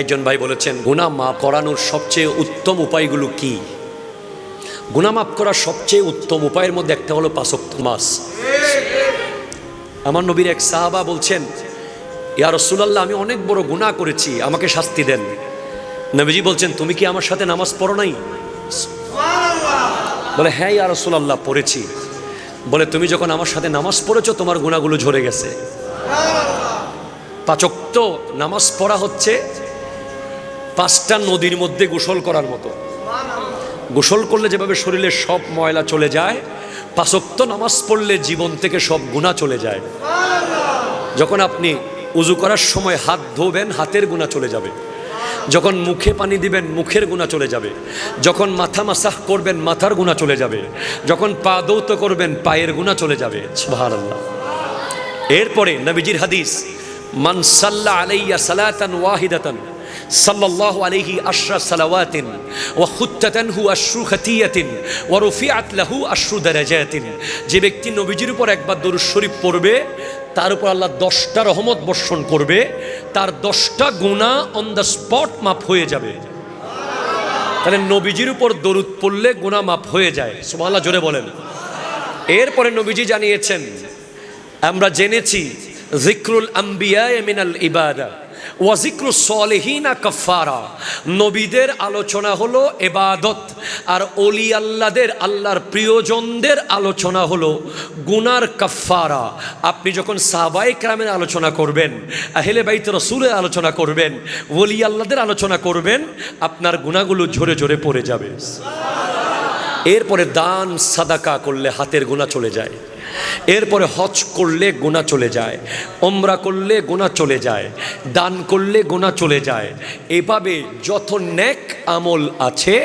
একজন ভাই বলেছেন গুনাহ মাফ করানোর সবচেয়ে উত্তম উপায়গুলো কি? গুনাহ মাফ করার সবচেয়ে উত্তম উপায়ের মধ্যে একটা হলো পাঁচক্ত মাস আমার নবীর এক সাহাবা বলছেন ইয়া রসুলাল্লাহ আমি অনেক বড় গুনাহ করেছি আমাকে শাস্তি দেন। নবীজি বলছেন তুমি কি আমার সাথে নামাজ পড়ো নাই? বলে হ্যাঁ ইয়া রসুলাল্লাহ পড়েছি। বলে তুমি যখন আমার সাথে নামাজ পড়েছ তোমার গুণাগুলো ঝরে গেছে। পাচক্ত নামাজ পড়া হচ্ছে পাঁচটা নদীর মধ্যে গোসল করার মতো। গোসল করলে যেভাবে শরীরের সব ময়লা চলে যায়, পাঁচক্ত নামাজ পড়লে জীবন থেকে সব গুণা চলে যায়। যখন আপনি উজু করার সময় হাত ধোবেন, হাতের গুণা চলে যাবে। যখন মুখে পানি দিবেন, মুখের গুণা চলে যাবে। যখন মাথা মাসাহ করবেন, মাথার গুণা চলে যাবে। যখন পা দৌত করবেন, পায়ের গুণা চলে যাবে। এরপরে নবীজির হাদিস মানসাল্লা আলাইয়া সালাতান ওয়াহিদাতান। সাল্লাল্লাহু আলাইহি আশরা সালাওয়াতিন, ওয়া খুত্তাতানহু আশরু খাতিয়াতিন, ওয়া রুফিআত লাহু আশরু যে ব্যক্তি নবীজির উপর একবার দরুদ শরীফ পড়বে, তার উপর আল্লাহ দশটা রহমত বর্ষণ করবে, তার দশটা গুণা অন দ্য স্পট মাপ হয়ে যাবে। তাহলে নবীজির উপর দরুদ পড়লে গুণা মাপ হয়ে যায়। সুবহানাল্লাহ, জোরে বলেন। এরপরে নবীজি জানিয়েছেন, আমরা জেনেছি, জিক্রুল আম্বিয়া মিনাল ইবাদা। ওয়াজিক্রু সলেহিনা কাফারা নবীদের আলোচনা হলো এবাদত, আর অলি আল্লাদের আল্লাহর প্রিয়জনদের আলোচনা হলো গুনার কাফারা আপনি যখন সাহাবাই ক্রামের আলোচনা করবেন, আহেলে বাইত রসুলের আলোচনা করবেন ওলি আল্লাদের আলোচনা করবেন, আপনার গুণাগুলো ঝরে ঝরে পড়ে যাবে। এরপরে দান, সাদাকা করলে হাতের গুণা চলে যায়। এরপরে হজ করলে গোনা চলে যায় ওমরা করলে গোনা চলে যায়, দান করলে গোনা চলে যায়। এভাবে যত ন্যাক আমল আছে,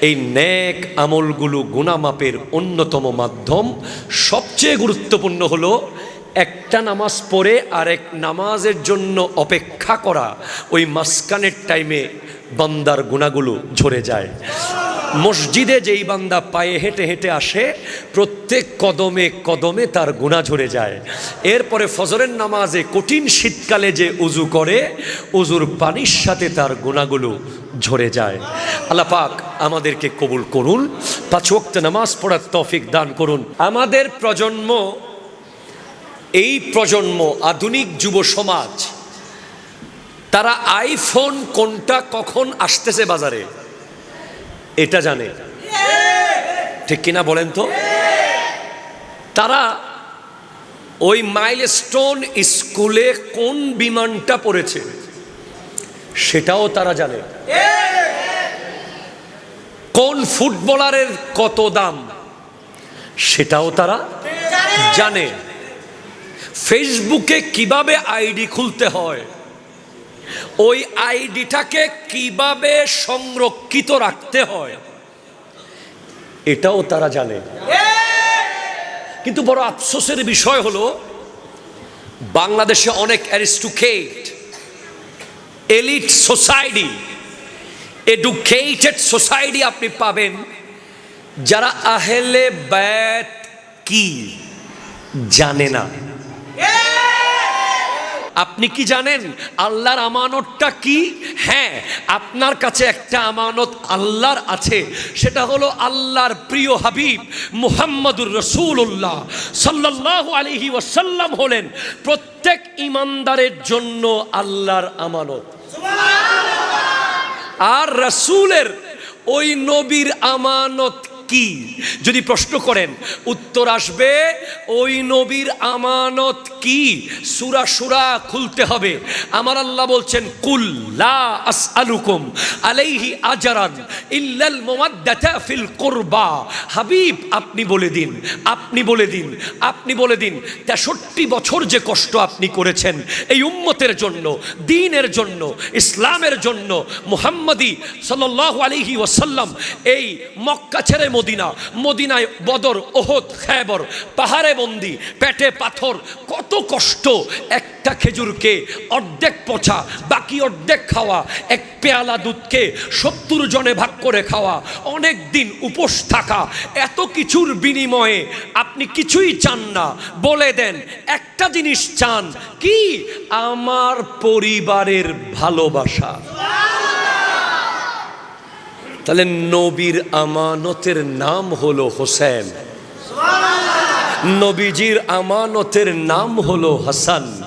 এই ন্যাক আমলগুলো গুণা মাপের অন্যতম মাধ্যম। সবচেয়ে গুরুত্বপূর্ণ হলো একটা নামাজ পড়ে আরেক নামাজের জন্য অপেক্ষা করা। ওই মাসকানের টাইমে বান্দার গুণাগুলো ঝরে যায়। মসজিদে যেই বান্দা পায়ে হেঁটে হেঁটে আসে, প্রত্যেক কদমে কদমে তার গুণা ঝরে যায়। এরপরে ফজরের নামাজে কঠিন শীতকালে যে উজু করে, উজুর পানির সাথে তার গুণাগুলো ঝরে যায়। আল্লাহ পাক আমাদেরকে কবুল করুন, পাঁচ নামাজ পড়ার তফিক দান করুন। আমাদের প্রজন্ম, এই প্রজন্ম, আধুনিক যুব সমাজ, তারা আইফোন কোনটা কখন আসতেছে বাজারে? এটা জানে। ঠিক কিনা বলেন তো? তারা ওই মাইলস্টোন স্কুলে কোন বিমানটা পড়েছে সেটাও তারা জানে। কোন ফুটবলারের কত দাম সেটাও তারা জানে। ফেসবুকে কীভাবে আইডি খুলতে হয়? ওই আইডিটাকে কীভাবে সংরক্ষিত রাখতে হয়? এটাও তারা জানে। কিন্তু বড় আফসোসের বিষয় হলো, বাংলাদেশে অনেক aristocrat elite society, educated society আপনি পাবেন, যারা আহেলে ব্যাট কি জানে না। আপনি কি জানেন আল্লাহর আমানতটা কি? হ্যাঁ আপনার কাছে একটা আমানত আল্লাহর আছে। সেটা হলো আল্লাহর প্রিয় হাবিব মুহাম্মদুর রসুল্লাহ সাল্লাহ আলহি ওয়াসাল্লাম হলেন প্রত্যেক ইমানদারের জন্য আল্লাহর আমানত। আর রসুলের ওই নবীর আমানত কি? যদি প্রশ্ন করেন, উত্তর আসবে, ওই নবীর আমানত কি? সুরা সুরা খুলতে হবে। আমার আল্লাহ বলছেন, কুল লা আসআলুকুম আলাইহি আজরান ইল্লাল মুওয়াদ্দাতা ফিল কুরবা। হাবিব, আপনি বলে দিন, আপনি বলে দিন, আপনি বলে দিন, তেষট্টি বছর যে কষ্ট আপনি করেছেন, এই উম্মতের জন্য, দিনের জন্য, ইসলামের জন্য, মুহাম্মদি সাল্লাল্লাহু আলাইহি ওয়াসাল্লাম, এই মক্কা ছেড়ে মদিনা, মদিনায় বদর, ওহদ, খেবর, পাহাড়ে বন্দি, পেটে পাথর, কত কষ্ট। একটা খেজুরকে অর্ধেক পচা, বাকি অর্ধেক খাওয়া, এক পেয়ালা দুধকে সত্তর জনে ভাগ করে খাওয়া, অনেক দিন উপোস থাকা। এত কিছুর বিনিময়ে আপনি কিছুই চান না। বলে দেন, একটা জিনিস চান, কি? আমার পরিবারের ভালোবাসা। তাহলে নবীর আমানতের নাম হলো হোসেন। নবীজির আমানতের নাম হলো হাসান।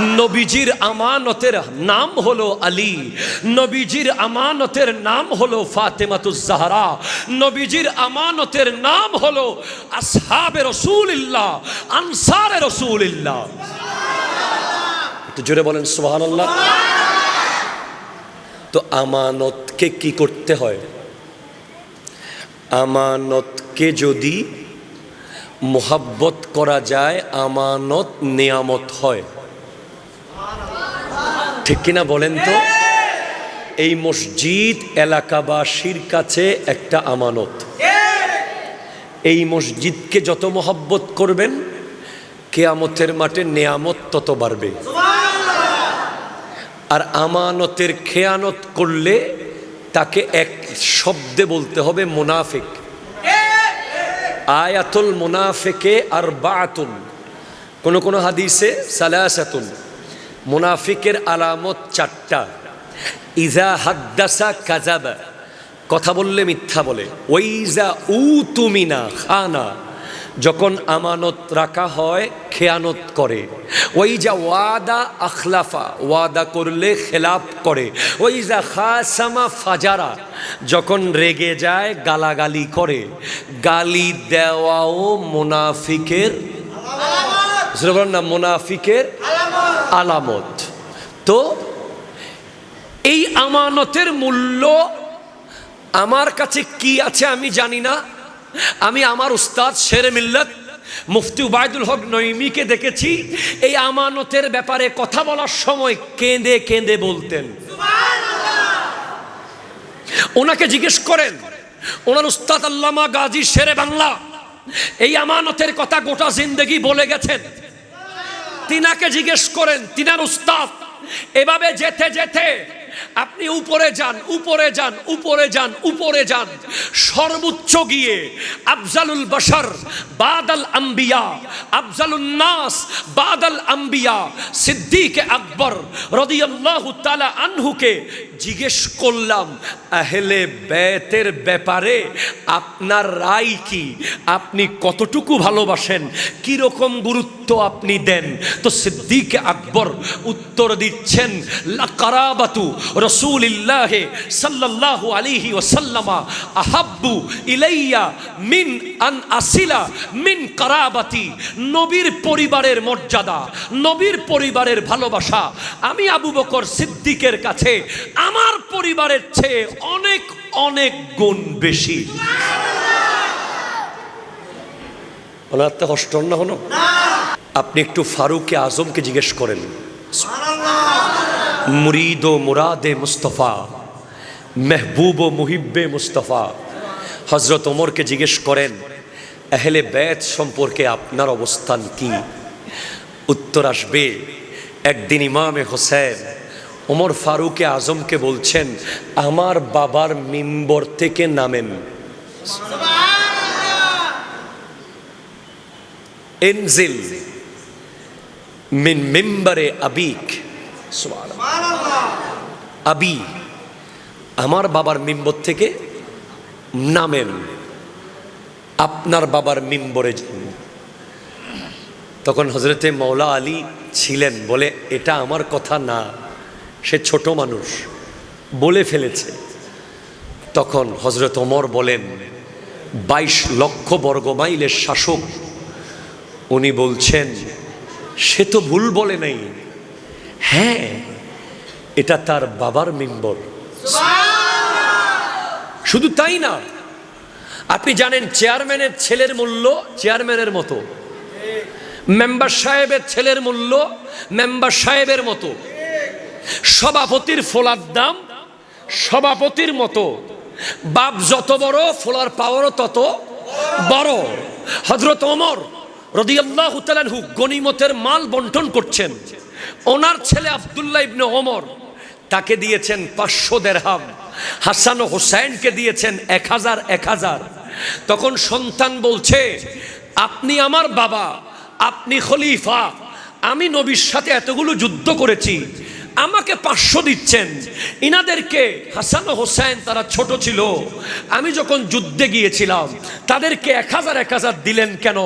নবীজির আমানতের নাম হলো আলী। নবীজির আমানতের নাম হলো ফাতেমাতুজ জাহরা। নবীজির আমানতের নাম হলো আসহাবে রসুলিল্লাহ, আনসারে রসুলিল্লাহ। একটু জোরে বলেন, সুবহানাল্লাহ। তো আমানতকে কি করতে হয়? আমানতকে যদি মোহাব্বত করা যায়, আমানত নেয়ামত হয়। ঠিক কিনা বলেন তো? এই মসজিদ এলাকাবাসীর কাছে একটা আমানত। এই মসজিদকে যত মোহাব্বত করবেন, কেয়ামতের মাঠে নেয়ামত তত বাড়বে। আর আমানতের খেয়ানত করলে তাকে এক শব্দে বলতে হবে মোনাফেক। আয়াতুল মোনাফেকে আর বাতুন কোনো কোনো হাদিসে সালাসাতুন। মোনাফিকের আলামত চারটা। ইজা হাদ্দাসা কাজাবা কথা বললে মিথ্যা বলে। ওইজা উ তুমিনা খানা। যখন আমানত রাখা হয়, খেয়ানত করে। ওই যা ওয়াদা আখলাফা, ওয়াদা করলে খেলাপ করে। ওই যা খাসামা ফাজারা, যখন রেগে যায়, গালাগালি করে। গালি দেওয়াও মুনাফিকের না, মুনাফিকের আলামত। তো এই আমানতের মূল্য আমার কাছে কি আছে আমি জানি না। আমি আমার উস্তাদ শেরে মিল্লত মুফতি উবায়দুল হক নইমিকে দেখেছি। এই আমানতের ব্যাপারে কথা বলার সময় কেঁদে কেঁদে বলতেন। ওনাকে জিজ্ঞেস করেন, ওনার উস্তাদ আল্লামা গাজী শেরে বাংলা, এই আমানতের কথা গোটা জিন্দগি বলে গেছেন? তিনাকে জিজ্ঞেস করেন, তিনার উস্তাদ, এভাবে যেতে যেতে আপনি উপরে যান উপরে যান উপরে যান উপরে যান। সর্বোচ্চ গিয়ে আফজালুল বাশার, বাদাল আম্বিয়া, আফজালুন নাস, বাদাল আম্বিয়া, সিদ্দিক আকবর রদিয়াল্লাহু তাআলা আনহুকে জিজ্ঞেস করলাম, আহলে বেতের ব্যাপারে আপনার রায় কি? আপনি কতটুকু ভালোবাসেন? কি রকম গুরুত্ব আপনি দেন? তো সিদ্দিক আকবর উত্তর দিচ্ছেন, লাকারাবাতু রসুলিল্লাহে সাল্লাল্লাহু আলাইহি ওয়াসাল্লামা আহাব্বু ইলাইয়া মিন আন আসিলা মিন কারাবাতি নবীর পরিবারের মর্যাদা নবীর পরিবারের ভালোবাসা। আমি আবু বকর সিদ্দিকের কাছে আমার পরিবারের চেয়ে অনেক অনেক গুণ বেশি। ওনার তো কষ্ট না হলো আপনি একটু ফারুকে আজমকে জিজ্ঞেস করেন। মুরিদ ও মুরাদে মুস্তফা, মেহবুব ও মুহিব্বে মুস্তফা। হজরত ওমরকে জিজ্ঞেস করেন এহলে বেত সম্পর্কে আপনার অবস্থান কি? উত্তর আসবে, একদিন ইমামে হোসেন ওমর ফারুকে আজমকে বলছেন, আমার বাবার মিম্বর থেকে নামেন এনজিল মিন মেম্বারে আবিক আবি আমার বাবার মিম্বর থেকে নামেন। আপনার বাবার মিম্বরে যান। তখন হজরতে মৌলা আলী ছিলেন বলে এটা আমার কথা না সে ছোট মানুষ। বলে ফেলেছে। তখন হজরত ওমর বলেন বাইশ লক্ষ বর্গ মাইলের শাসক। উনি বলছেন সে তো ভুল বলে নাই। হ্যাঁ এটা তার বাবার মেম্বর। শুধু তাই না, আপনি জানেন চেয়ারম্যানের ছেলের মূল্য চেয়ারম্যানের মতো, মেম্বার সাহেবের ছেলের মূল্য মেম্বার সাহেবের মতো, সভাপতির ফোলার দাম সভাপতির মতো, বাপ যত বড়, ফোলার পাওয়ারও তত বড়। হজরত ওমর রদিয়াল্লাহ গনিমতের মাল বন্টন করছেন। ওনার ছেলে আবদুল্লাহ ইবনে ওমর, তাকে দিয়েছেন পাঁচশো দেড়হাম। হাসান ও হোসাইনকে দিয়েছেন এক হাজার এক হাজার। তখন সন্তান বলছে, আপনি আমার বাবা, আপনি খলিফা, আমি নবীর সাথে এতগুলো যুদ্ধ করেছি আমাকে পাঁচশো দিচ্ছেন। ইনাদেরকে হাসান হোসেন, তারা ছোট ছিল। আমি যখন যুদ্ধে গিয়েছিলাম, তাদেরকে এক হাজার এক হাজার দিলেন কেন?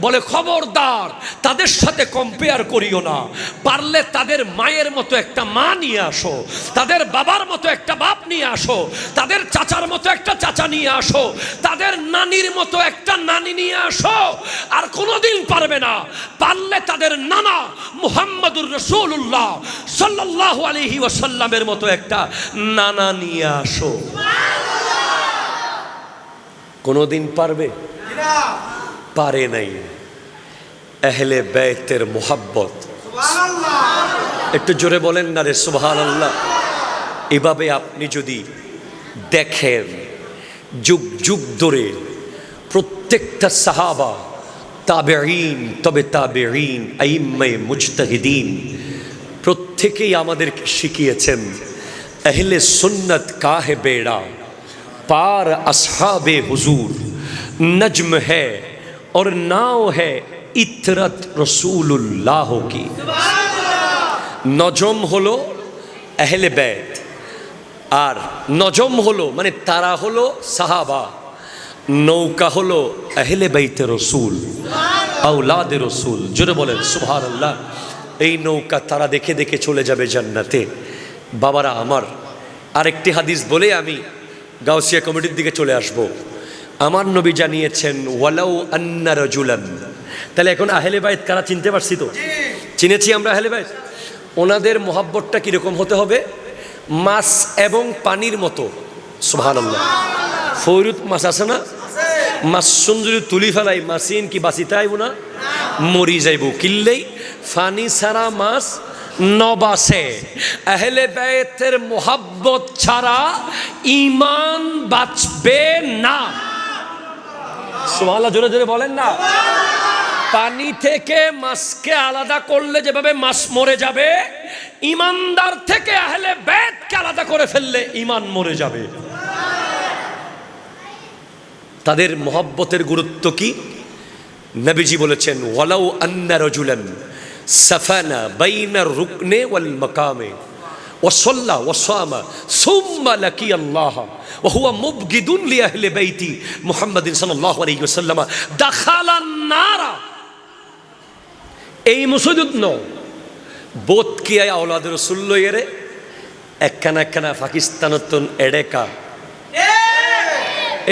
বলে, খবরদার, তাদের সাথে কম্পেয়ার করিও না। পারলে তাদের মায়ের মতো একটা মা নিয়ে আসো, তাদের বাবার মতো একটা বাপ নিয়ে আসো, তাদের চাচার মতো একটা চাচা নিয়ে আসো, তাদের নানির মতো একটা নানি নিয়ে আসো। আর কোনোদিন পারবে না। পারলে তাদের নানা মুহাম্মদুর রসুল্লাহ সাল্লাহ আলহি ওয়াসাল্লামের মতো একটা নানা নিয়ে আসো। কোনোদিন পারবে? পারে নাই। এহলে বেতের মোহাব্বত। একটু জোরে বলেন না রে সুবহান আল্লাহ এভাবে আপনি যদি দেখেন, যুগ যুগ ধরে প্রত্যেকটা সাহাবা, তাবেঈন, তবে তাবেঈন, আইম্মায়ে মুজতাহিদিন প্রত্যেকেই আমাদেরকে শিখিয়েছেন আহলে সুন্নত কাহে বেড়া পার আসহাবে হুজুর নজম है और नाव है ইতরত রসুল্লাহ কি নজম হলো আহলে বেত আর নজম হলো মানে তারা হলো সাহাবা নৌকা হলো আহলে বাইতে রসুল আউলাদে রসুল জোরে বলেন সুহার আল্লাহ এই নৌকা তারা দেখে দেখে চলে যাবে জান্নাতে। বাবারা আমার, আরেকটি হাদিস বলে আমি গাউসিয়া কমিটির দিকে চলে আসব। আমার নবী জানিয়েছেন, ওয়ালাউ আন্না রজুলান। তাহলে এখন আহলে বাইত কারা চিনতে পারছি তো? চিনেছি আমরা আহলে বাইত? ওনাদের মোহাব্বতটা কীরকম হতে হবে? মাছ এবং পানির মতো। সুবহানাল্লাহ। ফৈরুত মাছ আছে না? মাছ সুন্দরী তুলি ফেলাই, মাসিন কি বাঁচিতে আইব না মরি যাইব কিল্লেই। ফানি ছাড়া মাছ নবাসে। আহলে বেতের মোহাব্বত ছাড়া ইমান বাঁচবে না। সুবহানাল্লাহ, জোরে জোরে বলেন না। পানি থেকে মাছকে আলাদা করলে যেভাবে মাছ মরে যাবে ইমানদার থেকে আহলে বেদকে আলাদা করে ফেললে ইমান মরে যাবে। তাদের মহব্বতের গুরুত্ব কি? নবীজি বলেছেন ওয়ালাউ আন্না রজুলান সাফানা বাইনা রুকনে ওয়াল মাকামে وصلى وصام ثم لقي الله وهو مبغض لأهل بيت محمد صلى الله عليه وسلم دخل النار এই মুসুদুদ ন বোধ কি আয় আওলাদ রসুল্ল এরে একখানা একখানা পাকিস্তানত এডেকা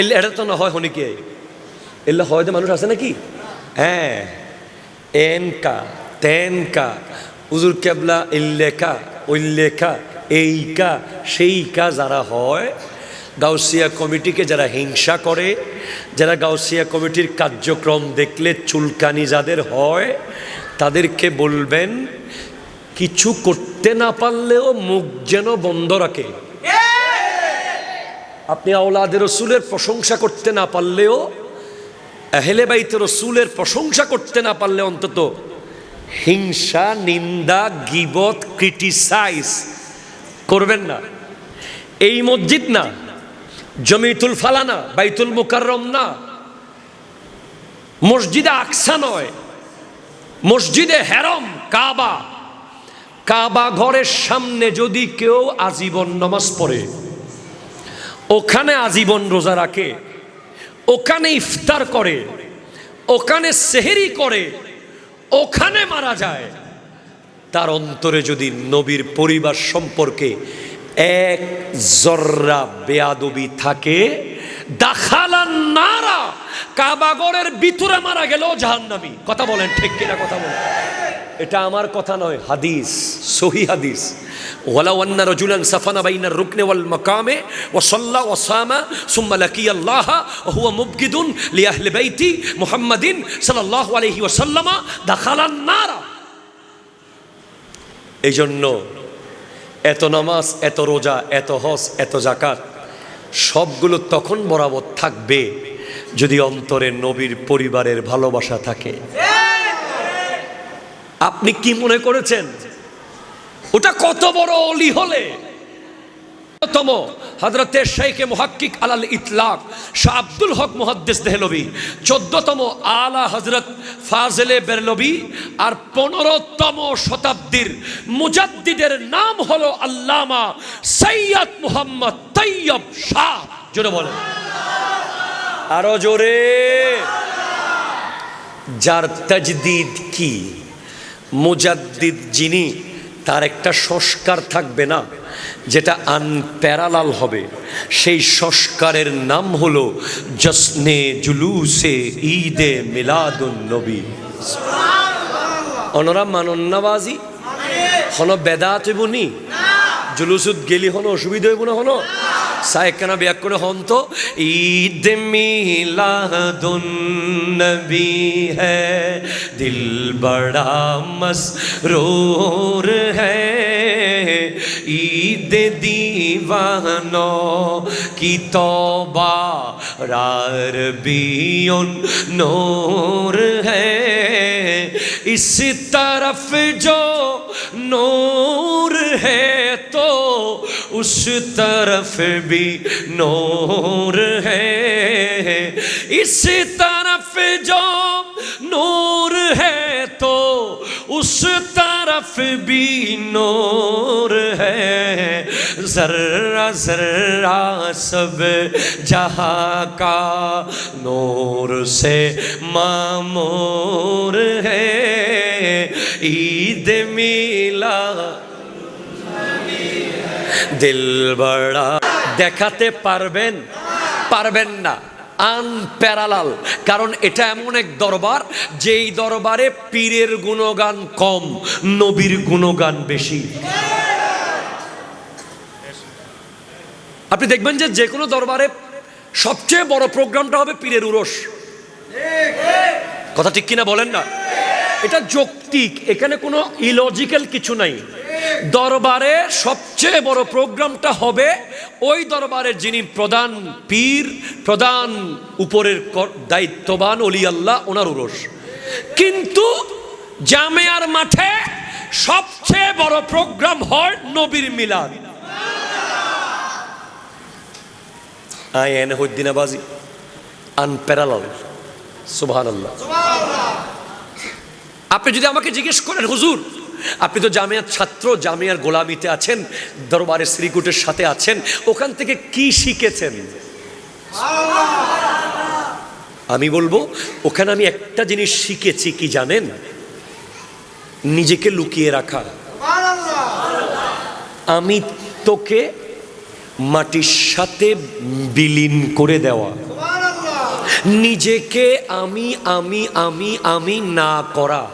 এলে এটা তো না হয় হনি কি এলে হয় যে মানুষ আছে নাকি হ্যাঁ এনকা তেনকা উজুর কেবলা ইল্লেখা উল্লেখা এইকা সেইকা যারা হয় গাউসিয়া কমিটিকে যারা হিংসা করে যারা গাউসিয়া কমিটির কার্যক্রম দেখলে চুলকানি যাদের হয় তাদেরকে বলবেন কিছু করতে না পারলেও মুখ যেন বন্ধ রাখে। আপনি আওলাদের রসুলের প্রশংসা করতে না পারলেও আহলে বাইতে রসুলের প্রশংসা করতে না পারলে অন্তত হিংসা, নিন্দা, গিবত, ক্রিটিসাইজ করবেন না। এই মসজিদ না, জমিতুল ফালানা বাইতুল মুকাররম না। মসজিদে আকসা নয়, মসজিদে হেরম, কাবা। কাবা ঘরের সামনে যদি কেউ আজীবন নমাজ পড়ে, ওখানে আজীবন রোজা রাখে। ওখানে ইফতার করে, ওখানে সেহেরি করে, ওখানে মারা যায়। তার অন্তরে যদি নবীর পরিবার সম্পর্কে এক জর্রা বেয়াদবি থাকে দাখালান নারা কাবাগরের ভিতরে মারা গেলেও জাহান্নামি। কথা বলেন ঠিক কিনা, কথা বলেন। এটা আমার কথা নয়, হাদিস, সহি হাদিস। ওয়ালা ওয়ান্না রজুলান সাফানা বাইনা রুকনে ওয়াল মকামে ও সল্লা ওসামা সুম্মা লাকি আল্লাহ হুয়া মুবগিদুন লিয়াহলে বাইতি মুহাম্মাদিন সাল্লাহ আলহি ওসাল্লামা দাখালান নারা। এই জন্য এত নামাজ, এত রোজা, এত হস এত জাকাত সবগুলো তখন বরাবর থাকবে যদি অন্তরে নবীর পরিবারের ভালোবাসা থাকে। আপনি কি মনে করেছেন? ওটা কত বড় অলি হলে? পনেরোতম হজরতে শেখ মুহাক্কিক আলাল ইতলাক, শাহ আব্দুল হক মুহাদ্দিস দেহলবি, চোদ্দতম আলা হজরত ফাজলে বেরলবি আর পনেরোতম শতাব্দীর মুজাদ্দিদের নাম হলো আল্লামা সৈয়দ মুহাম্মদ তৈয়ব শাহ। জোরে বলেন। আরও জোরে। যার তাজদিদ কি? মুজাদ্দিদ যিনি তার একটা সংস্কার থাকবে না যেটা আনপ্যারালাল হবে। সেই সংস্কারের নাম হলো জসনে জুলুসে ঈদে মিলাদুন নবী। অনরা মানন্নাবাজি? হন বেদাত হইব নি? জুলুসুত গেলি হন অসুবিধা হইব না হন? সাহেকানা ব্যাক করে হন তো ঈদ মিলাদুন নবী হ্যায় দিল বড়া মসরুর হ্যায় ঈদ দিওয়ানো কি তবা রার বিয়ন নূর হ্যায় इस तरफ जो नूर है तो اس طرف بھی نور ہے۔ اس طرف جو نور ہے تو اس طرف بھی نور ہے۔ ذرہ ذرہ سب جہاں کا نور سے معمور ہے۔ عید میلا দিল বড়া। দেখাতে পারবেন? পারবেন না। আনপ্যারালাল। কারণ এটা এমন এক দরবার, যেই দরবারে পীরের গুণগান কম, নবীর গুণগান বেশি। আপনি দেখবেন যে যে কোনো দরবারে সবচেয়ে বড় প্রোগ্রামটা হবে পীরের উরস। কথা ঠিক কিনা বলেন না? এটা যৌক্তিক। এখানে কোনো ইলজিক্যাল কিছু নাই। দরবারে সবচেয়ে বড় প্রোগ্রামটা হবে ওই দরবারের যিনি প্রধান পীর প্রধান উপরের দায়িত্ববান অলি আল্লাহ ওনার উরস কিন্তু জামেয়ার মাঠে সবচেয়ে বড় প্রোগ্রাম হয় নবীর মিলাদ। আই এনে হদ্দিনাবাজি আনপ্যারালাল। সুবহান আল্লাহ আপনি যদি আমাকে জিজ্ঞেস করেন হুজুর আপনি তো জামিয়ার ছাত্র, জামিয়ার গোলামিতে আছেন দরবারের শ্রীকুটের সাথে আছেন, ওখান থেকে কি শিখেছেন? আমি বলব, ওখানে আমি একটা জিনিস শিখেছি, কি জানেন? নিজেকে লুকিয়ে রাখা। আমি তোকে মাটির সাথে বিলীন করে দেওয়া। নিজেকে আমি আমি আমি আমি না করা।